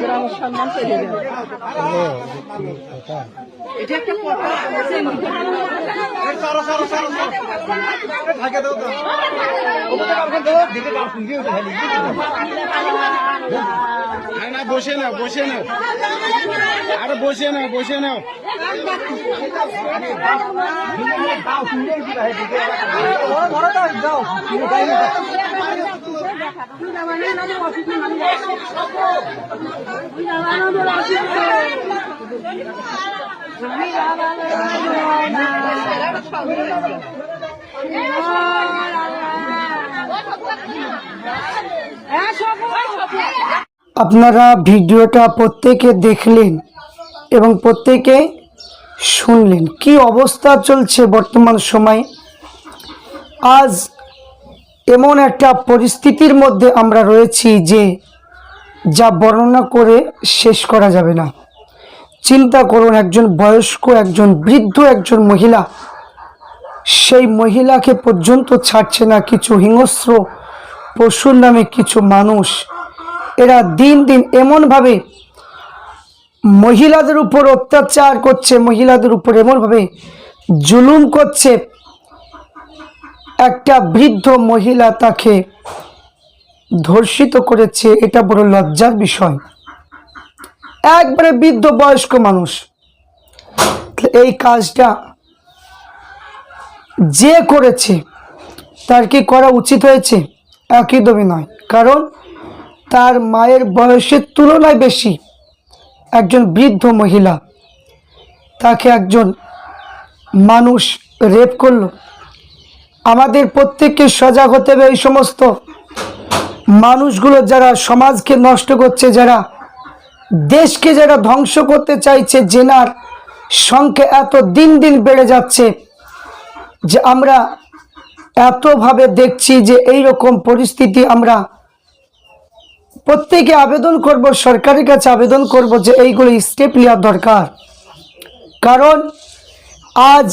গ্রামের সম্মান চলে যাবে না বসে নাও বসে নাও আরে বসে নাও বসে নাও আপনারা ভিডিওটা প্রত্যেকে দেখলেন এবং প্রত্যেকে শুনলেন। কি অবস্থা চলছে বর্তমান সময়ে? আজ এমন একটা পরিস্থিতির মধ্যে আমরা রয়েছি যে যা বর্ণনা করে শেষ করা যাবে না। চিন্তা করুন, একজন বয়স্ক, একজন বৃদ্ধ, একজন মহিলা, সেই মহিলাকে পর্যন্ত ছাড়ছে না কিছু হিংস্র পশুর নামে কিছু মানুষ। এরা দিন দিন এমনভাবে মহিলাদের উপর অত্যাচার করছে, মহিলাদের উপর এমনভাবে জুলুম করছে। একটা বৃদ্ধ মহিলা তাকে ধর্ষিত করেছে, এটা বড় লজ্জার বিষয়। একবারে বৃদ্ধ বয়স্ক মানুষ। এই কাজটা যে করেছে, তার কি করা উচিত হয়েছে? একদমই নয়। কারণ তার মায়ের বয়সের তুলনায় বেশি একজন বৃদ্ধ মহিলা। তাকে একজন মানুষ রেপ করল। আমাদের প্রত্যেককে সজাগ হতে হবে এই সমস্ত মানুষগুলো যারা সমাজকে নষ্ট করছে, যারা দেশকে যারা ধ্বংস করতে চাইছে, জেনার সংখ্যা এত দিন দিন বেড়ে যাচ্ছে যে আমরা এতভাবে দেখছি যে এই রকম পরিস্থিতি আমরা প্রত্যেকে আবেদন করব, সরকারের কাছে আবেদন করব যে এইগুলো স্টেপ নেওয়া দরকার। কারণ আজ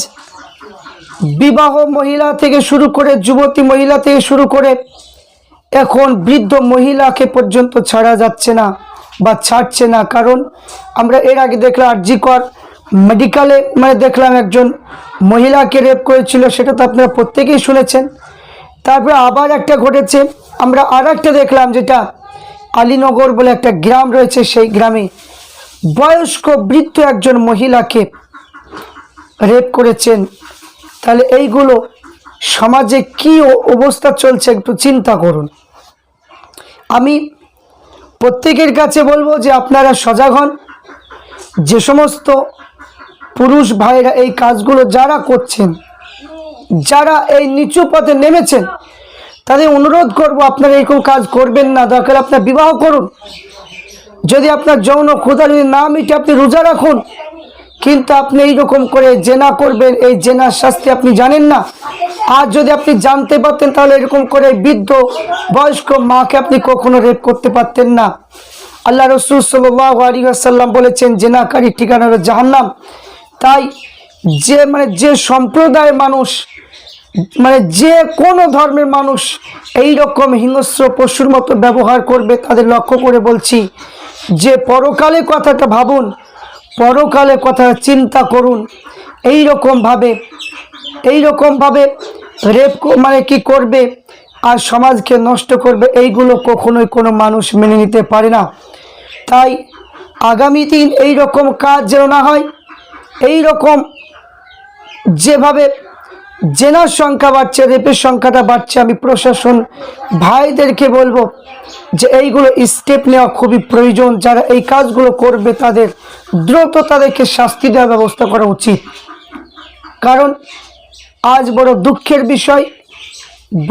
বিবাহ মহিলা থেকে শুরু করে যুবতী মহিলা থেকে শুরু করে এখন বৃদ্ধ মহিলাকে পর্যন্ত ছাড়া যাচ্ছে না বা ছাড়ছে না। কারণ আমরা এর আগে দেখলাম আরজিকর মেডিকেলে মানে দেখলাম একজন মহিলাকে রেপ করেছিল, সেটা তো আপনারা প্রত্যেকেই শুনেছেন। তারপরে আবার একটা ঘটেছে, আমরা আর একটা দেখলাম যেটা আলীনগর বলে একটা গ্রাম রয়েছে সেই গ্রামে বয়স্ক বৃদ্ধ একজন মহিলাকে রেপ করেছেন। তাহলে এইগুলো সমাজে কি অবস্থা চলছে একটু চিন্তা করুন। আমি প্রত্যেকের কাছে বলব যে আপনারা সজাগ হন। যে সমস্ত পুরুষ ভাইরা এই কাজগুলো যারা করছেন, যারা এই নিচু পথে নেমেছেন, তাদের অনুরোধ করব আপনারা এরকম কাজ করবেন না। দরকার আপনার বিবাহ করুন। যদি আপনার যৌন ক্ষুদা যদি না মিটে, আপনি রোজা রাখুন। কিন্তু আপনি এইরকম করে জেনা করবেন, এই জেনার শাস্তি আপনি জানেন না। আর যদি আপনি জানতে পারতেন, তাহলে এরকম করে বৃদ্ধ বয়স্ক মাকে আপনি কখনো রেপ করতে পারতেন না। আল্লাহ রসুল সাল্লাহ আলী বলেছেন, জেনাকারী ঠিকানা হলো জাহান্নাম। তাই যে মানে যে সম্প্রদায়ের মানুষ মানে যে কোনো ধর্মের মানুষ এই রকম হিংস্র পশুর মতো ব্যবহার করবে, তাদের লক্ষ্য করে বলছি, যে পরকালে কথাটা ভাবুন পরকালে কথা চিন্তা করুন। এই রকমভাবে এই রকমভাবে রেপ মানে কি করবে আর সমাজকে নষ্ট করবে, এইগুলো কখনোই কোনো মানুষ মেনে নিতে পারে না। তাই আগামী দিন এই রকম কাজ যেন না হয় এই রকম যেভাবে জেনার সংখ্যা বাড়ছে, রেপের সংখ্যাটা বাড়ছে, আমি প্রশাসন ভাইদেরকে বলব যে এইগুলো স্টেপ নেওয়া খুবই প্রয়োজন। যারা এই কাজগুলো করবে তাদের দ্রুত তাদেরকে শাস্তি দেওয়ার ব্যবস্থা করা উচিত। কারণ আজ বড় দুঃখের বিষয়,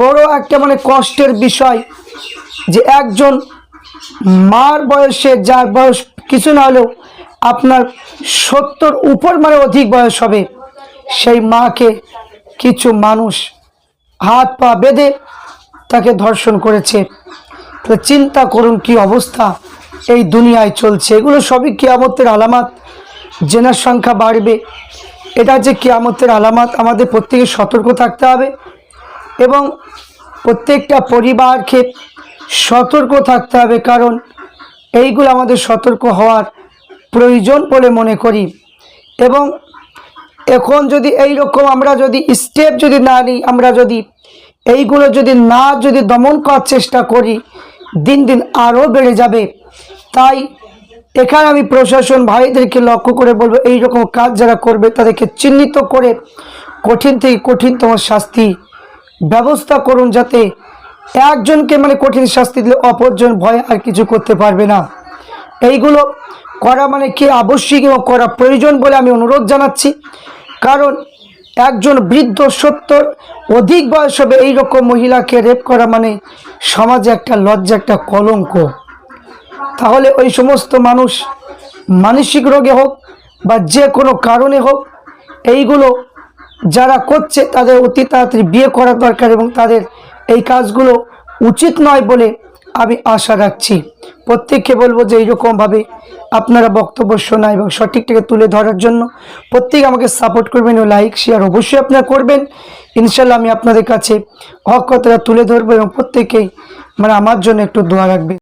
বড় একটা মানে কষ্টের বিষয় যে একজন মার বয়সে যার বয়স কিছু না হলেও আপনার সত্তর উপর মানে অধিক বয়স হবে, সেই মাকে কিছু মানুষ হাত পা বেঁধে তাকে ধর্ষণ করেছে। তাহলে চিন্তা করুন কি অবস্থা। এই দুনিয়ায় চলছে। এগুলো সবই কিয়ামতের আলামাত। জেনার সংখ্যা বাড়বে। এটা যে কিয়ামতের আলামাত, আমাদের প্রত্যেকে সতর্ক থাকতে হবে। এবং প্রত্যেকটা পরিবারকে সতর্ক থাকতে হবে, কারণ এইগুলো আমাদের সতর্ক হওয়ার প্রয়োজন বলে মনে করি। এবং এখন যদি এই রকম আমরা যদি স্টেপ যদি না নিই, আমরা যদি এইগুলো যদি না যদি দমন করার চেষ্টা করি দিন দিন আরও বেড়ে যাবে। তাই এখানে আমি প্রশাসন ভাইদেরকে লক্ষ্য করে বলব এই রকম কাজ যারা করবে তাদেরকে চিহ্নিত করে কঠিন থেকে কঠিনতম শাস্তি ব্যবস্থা করুন যাতে একজনকে মানে কঠিন শাস্তি দিলে অপরজন ভয় আর কিছু করতে পারবে না। এইগুলো করা মানে কি আবশ্যিক এবং করা প্রয়োজন বলে আমি অনুরোধ জানাচ্ছি। কারণ একজন বৃদ্ধ সত্তর, অধিক বয়স হবে এইরকম মহিলাকে রেপ করা মানে সমাজে একটা লজ্জা, একটা কলঙ্ক। তাহলে ওই সমস্ত মানুষ মানসিক রোগে হোক বা যে কোনো কারণে হোক, এইগুলো যারা করছে তাদের অতি তাড়াতাড়ি বিয়ে করা দরকার এবং তাদের এই কাজগুলো উচিত নয় বলে আমি আশা রাখছি। প্রত্যেককে বলব যে এইরকমভাবে আপনারা বক্তব্য শোনা এবং সঠিকটাকে তুলে ধরার জন্য প্রত্যেক আমাকে সাপোর্ট করবেন ও লাইক শেয়ার অবশ্যই আপনারা করবেন। ইনশাল্লাহ আমি আপনাদের কাছে হক কথাটা তুলে ধরবো এবং প্রত্যেকেই মানে আমার জন্য একটু দোয়া রাখবেন।